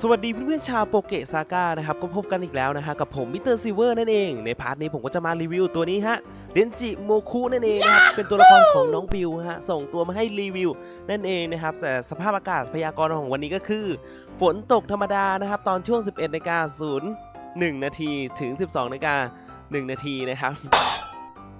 สวัสดีเพื่อนๆชาวโปเกซาก้านะครับก็พบกันอีกแล้วนะฮะกับผมมิสเตอร์ซิเวอร์นั่นเอง ในพาร์ทนี้ผมก็จะมารีวิวตัวนี้ฮะเดนจิโมคุนั่นเองนะครับเป็นตัวละครของน้องบิวฮะส่งตัวมาให้รีวิวนั่นเองนะครับแต่สภาพอากาศพยากรณ์ของวันนี้ก็คือ ฝนตกธรรมดานะครับตอนช่วง 11นาฬิกา01นาทีถึง 12นาฬิกา1นาทีนะครับ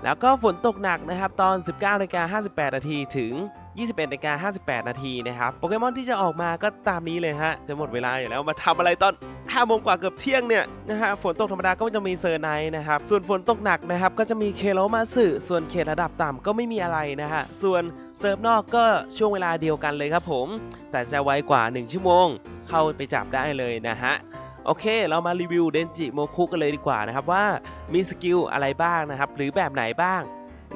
แล้วก็ฝนตกหนักนะครับตอน 19นาฬิกา58นาทีถึง 21นาฬิกา58 นาทีนะครับ โปเกมอนที่จะออกมาก็ตามนี้เลยฮะ จะหมดเวลาอยู่แล้ว มาทำอะไรตอน5โมงกว่าเกือบเที่ยงเนี่ยนะฮะ ฝนตกธรรมดาก็จะมีเซอร์ไนท์นะครับ ส่วนฝนตกหนักนะครับ ก็จะมีเคโรมาสึส่วนเขตระดับต่ำก็ไม่มีอะไรนะฮะ ส่วนเซิร์ฟนอกก็ช่วงเวลาเดียวกันเลยครับผม แต่จะไวกว่า 1 ชั่วโมง เข้าไปจับได้เลยนะฮะโอเค เรามารีวิวเดนจิโมคุกันเลยดีกว่านะครับว่ามีสกิลอะไรบ้างนะครับ หรือแบบไหนบ้าง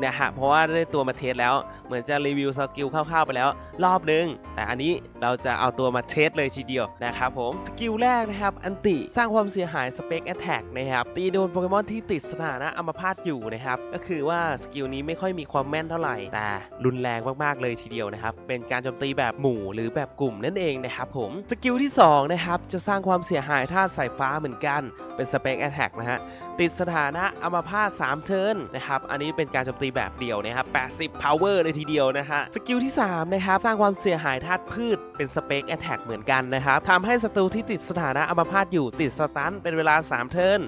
นะฮะเพราะว่าได้ตัวมาเทสแล้ว เหมือนจะรีวิวสกิลคร่าวๆไปแล้ว รอบนึง แต่อันนี้เราจะเอาตัวมาเทสเลยทีเดียวนะครับผม สกิลแรกนะครับ อันติสร้างความเสียหายสเปกแอตแทกนะครับ ตีโดนโปเกมอนที่ติดสถานะอัมพาตอยู่นะครับ ก็คือว่าสกิลนี้ไม่ค่อยมีความแม่นเท่าไหร่ แต่รุนแรงมากๆเลยทีเดียวนะครับ เป็นการโจมตีแบบหมู่หรือแบบกลุ่มนั่นเองนะครับผม สกิลที่สองนะครับ จะสร้างความเสียหายธาตุสายฟ้าเหมือนกัน เป็นสเปกแอตแทกนะฮะติดสถานะอัมพาต3เทิร์นนะครับ อันนี้เป็นการโจมตีแบบเดียวนะครับ80 power เลยทีเดียวนะฮะสกิลที่ 3 นะครับ สร้างความเสียหายธาตุพืชเป็นสเปกแอ t แทกเหมือนกันนะครับทำให้ศัตรูที่ติดสถานะอัมพาตอยู่ติดสตันเป็นเวลา 3 เทิร์น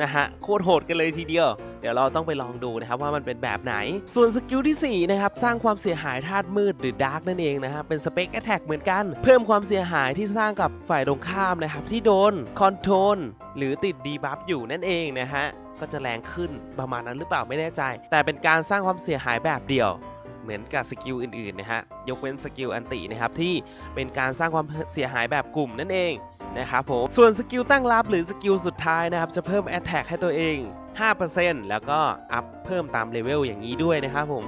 นะฮะโคตรโหดกันเลยทีเดียว เดี๋ยวเราต้องไปลองดูนะครับว่ามันเป็นแบบไหน ส่วนสกิลที่ 4 นะครับ สร้างความเสียหายธาตุมืดหรือดาร์กนั่นเองนะฮะเป็นสเปกแอ t แทกเหมือนกัน เพิ่มความเสียหายที่สร้างกับฝ่ายตรงข้ามนะครับที่โดนคอนโทรลหรือติดดีบัฟอยู่นั่นเองนะฮะก็จะแรงขึ้นประมาณนั้นหรือเปล่าไม่แน่ใจ แต่เป็นการสร้างความเสียหายแบบเดียว เหมือนกับสกิลอื่นๆนะฮะยกเว้นสกิลอันตินะครับที่เป็นการสร้างความเสียหายแบบกลุ่มนั่นเองนะครับผมส่วนสกิลตั้งรับหรือสกิลสุดท้ายนะครับจะเพิ่ม Attack ให้ตัวเอง 5%แล้วก็อัพเพิ่มตามเลเวลอย่างนี้ด้วยนะครับผม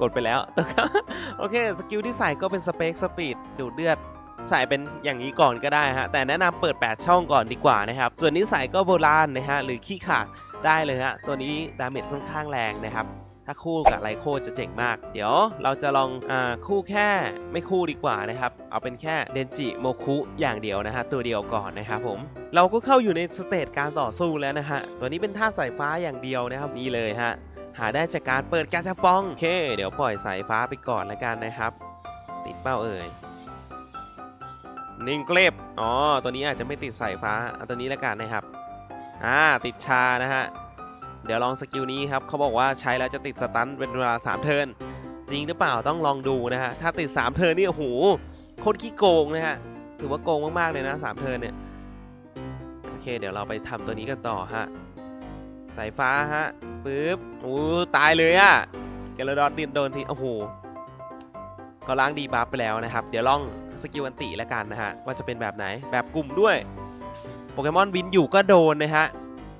กดไปแล้วโอเคสกิลที่ใส่ก็เป็นสเปคสปีดดูดเลือดใส่เป็นอย่างนี้ก่อนก็ได้ฮะแต่แนะนำเปิด 8 ช่องก่อนดีกว่านะครับส่วนนี้ใส่ก็โบราณนะฮะหรือขี้ขาดได้เลยฮะตัวนี้ดาเมจค่อนข้างแรงนะครับ ถ้าคู่กับไลโคจะเจ๋งมาก เดี๋ยวเราจะลองอาคู่แค่ไม่คู่ดีกว่านะครับ เอาเป็นแค่เดนจิโมคุอย่างเดียวนะฮะตัวเดียวก่อนนะครับผม เราก็เข้าอยู่ในสเตจการต่อสู้แล้วนะฮะ ตัวนี้เป็นท่าสายฟ้าอย่างเดียวนะครับนี่เลยฮะ หาได้จากการเปิดการจะป้องโอเค เดี๋ยวปล่อยสายฟ้าไปก่อนแล้วกันนะครับ ติดเป้าเอ่ยนิ่งเกล็บอ๋อตัวนี้อาจจะไม่ติดสายฟ้าเอาตัวนี้แล้วกันนะครับ อ่าติดชานะฮะ เดี๋ยวลองสกิลนี้ครับเขาบอกว่าใช้แล้วจะติดสตันเป็นเวลา 3 เทิร์นจริงหรือเปล่าต้องลองดูนะฮะถ้าติด 3 เทิร์นนี่โอ้โหโคตรขี้โกงนะฮะถือว่าโกงมากๆเลยนะ 3 เทิร์นเนี่ยโอเค เดี๋ยวเราไปทำตัวนี้กันต่อฮะสายฟ้าฮะปึ๊บโอ้ตายเลยอะเกลดอดดินโดนทีโอ้โหก็ล้างดีบัฟไปแล้วนะครับ เดี๋ยวลองสกิลอันติแล้วกันนะฮะว่าจะเป็นแบบไหนแบบกลุ่มด้วยโปเกมอนบินอยู่ก็โดนนะฮะ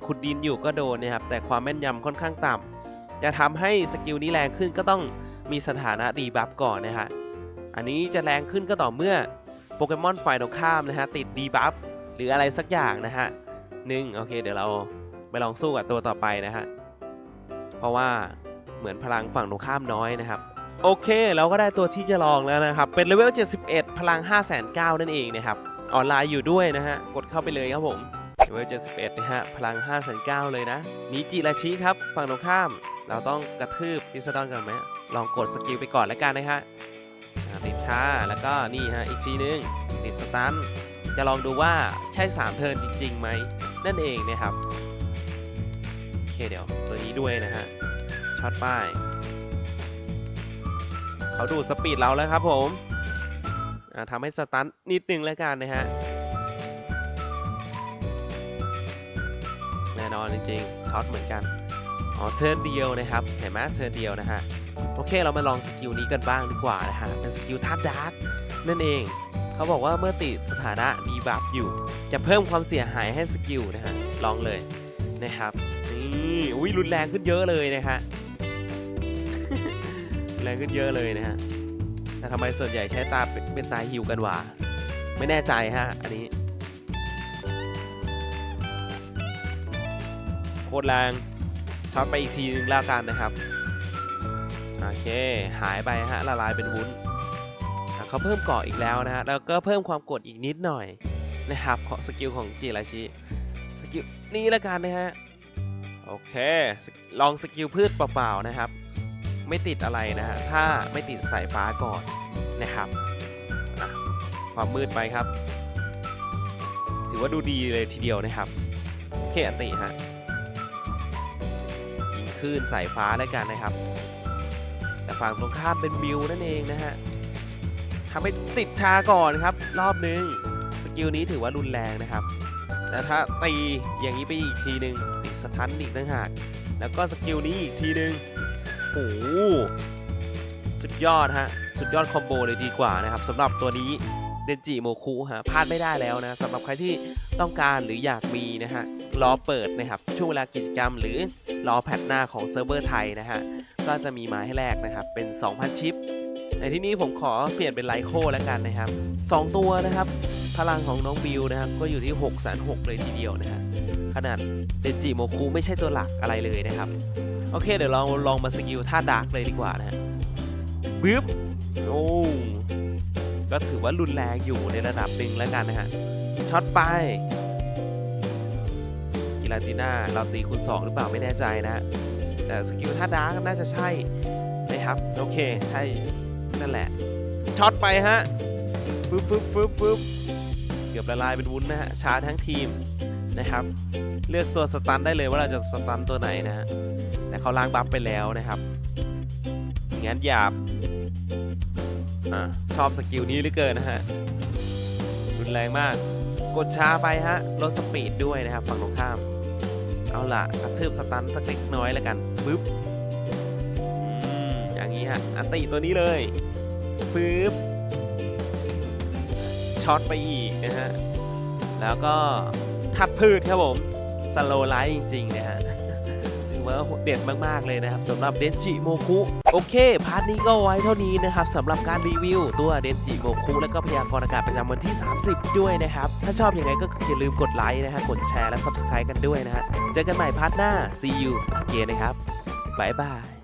ขุดดินอยู่ก็โดนนะครับแต่ความแม่นยำค่อนข้างต่ำจะทำให้สกิลนี้แรงขึ้นก็ต้องมีสถานะดีบัฟก่อนนะฮะอันนี้จะแรงขึ้นก็ต่อเมื่อโปเกมอนฝ่ายตรงข้ามนะฮะติดดีบัฟหรืออะไรสักอย่างนะฮะหนึ่งโอเค เดี๋ยวเราไปลองสู้กับตัวต่อไปนะฮะเพราะว่าเหมือนพลังฝั่งตรงข้ามน้อยนะครับ โอเค เราก็ได้ตัวที่จะลองแล้วนะครับ เป็นเลเวล 71 พลัง 5 9 0 0 0นั่นเองนะครับ ออนไลน์อยู่ด้วยนะฮะ กดเข้าไปเลยครับผม เลเวล71นะฮะ พลัง5 9 0 0 0เลยนะ มีจิราชิครับ ฝั่งตรงข้าม เราต้องกระทืบพิสดอนกันไหม ลองกดสกิลไปก่อนแล้วกันนะฮะติดช้า แล้วก็นี่ฮะ อีกทีนึง ติดสตัน จะลองดูว่าใช่3เทิร์นจริงๆไหม นั่นเองนะครับ โอเคเดี๋ยวตัวนี้ด้วยนะฮะ ช็อตป้าย เขาดูดสปีดเราแล้วครับผมทำให้สตันนิดนึงแล้วกันนะฮะ อนจริงๆช็อตเหมือนกันอ๋อเทิร์นเดียวนะครับเห็นไหมเทิร์นเดียวนะฮะโอเคเรามาลองสกิลนี้กันบ้างดีกว่านะฮะเป็นสกิลทัดดาร์กนั่นเองเขาบอกว่าเมื่อติดสถานะดีบัฟอยู่ จะเพิ่มความเสียหายให้สกิลนะฮะลองเลยนะครับนี่อุ้ยรุนแรงขึ้นเยอะเลยนะฮะแรงขึ้นเยอะเลยนะฮะแต่ทำไมส่วนใหญ่ใช้ตาเป็นเป็นตาหิวกันวะไม่แน่ใจฮะอันนี้ โคตรแรงช็อตไปอีกทีนึงแล้วกันนะครับ โอเค หายไปฮะละลายเป็นวุ้นเขาเพิ่มเกาะอีกแล้วนะฮะ แล้วก็เพิ่มความกดอีกนิดหน่อยนะครับของสกิลของจิราชิสกิลนี้แล้วกันนะฮะ โอเค ลองสกิลพืชเปล่าๆนะครับ ไม่ติดอะไรนะฮะ ถ้าไม่ติดสายฟ้าก่อนนะครับ ความมืดไปครับ ถือว่าดูดีเลยทีเดียวนะครับ โอเคอันติฮะ คลื่นสายฟ้าแล้วกันนะครับ แต่ฝั่งตรงข้ามเป็นมิวนั่นเองนะฮะทำให้ติดชาก่อนครับ รอบนึง สกิลนี้ถือว่ารุนแรงนะครับแต่ถ้าตีอย่างนี้ไปอีกทีหนึ่งติดสตันอีกต่างหาก แล้วก็สกิลนี้อีกทีหนึ่งโอ้โหสุดยอดฮะ สุดยอดคอมโบเลยดีกว่านะครับสำหรับตัวนี้ เดนจิโมคุฮะพลาดไม่ได้แล้วนะสำหรับใครที่ต้องการหรืออยากมีนะฮะรอเปิดนะครับช่วงเวลากิจกรรม หรือรอแพทหน้าของเซิร์ฟเวอร์ไทยนะฮะก็จะมีมาให้แลกนะครับเป็น 2,000 ชิป ในที่นี้ผมขอเปลี่ยนเป็นไลโคแล้วกันนะครับ 2 ตัวนะครับ พลังของน้องบิวนะครับก็อยู่ที่6 6 0 0เลยทีเดียวนะฮะขนาดเดนจิโมคุไม่ใช่ตัวหลักอะไรเลยนะครับ โอเคเดี๋ยวเราลองมาสกิลท่าดาร์กเลยดีกว่านะฮะปึ๊บโอ้ ก็ถือว่ารุนแรงอยู่ในระดับหนึ่งแล้วกันนะฮะช็อตไปกิลาติน่าเราตีคูณ2หรือเปล่าไม่แน่ใจนะฮะแต่สกิลท่าดาร์กน่าจะใช่นะครับ โอเค ใช่ นั่นแหละ ช็อตไปฮะปึ๊บปึ๊บปึ๊บปึ๊บเกือบละลายเป็นวุ้นนะฮะชาทั้งทีมนะครับ เลือกตัวสตันได้เลยว่าเราจะสตันตัวไหนนะฮะแต่เขาล้างบัฟไปแล้วนะครับงั้นหยาบ อ่าชอบสกิลนี้เหลือเกินนะฮะรุนแรงมาก กดช้าไปฮะลดสปีดด้วยนะครับฝั่งตรงข้าม เอาล่ะกระทืบสตันสักเล็กน้อยแล้วกันปึ๊บอย่างนี้ฮะอันติตัวนี้เลยปึ๊บช็อตไปอีกนะฮะแล้วก็ทัดพืชครับผมสโลไลท์จริงๆนะฮะ มาเด็ดมากๆเลยนะครับสำหรับเดนจิโมคุโอเค พาร์ทนี้ก็ไว้เท่านี้นะครับสำหรับการรีวิวตัวเดนจิโมคุและก็พยากรณ์อากาศประจำวันที่ 30 ด้วยนะครับ ถ้าชอบอยังไงก็อย่าลืมกดไลค์นะฮะกดแชร์และ Subscribe กันด้วยนะฮะเจอกันใหม่พาร์ทหน้า see you เกียนะครับบ๊ายบาย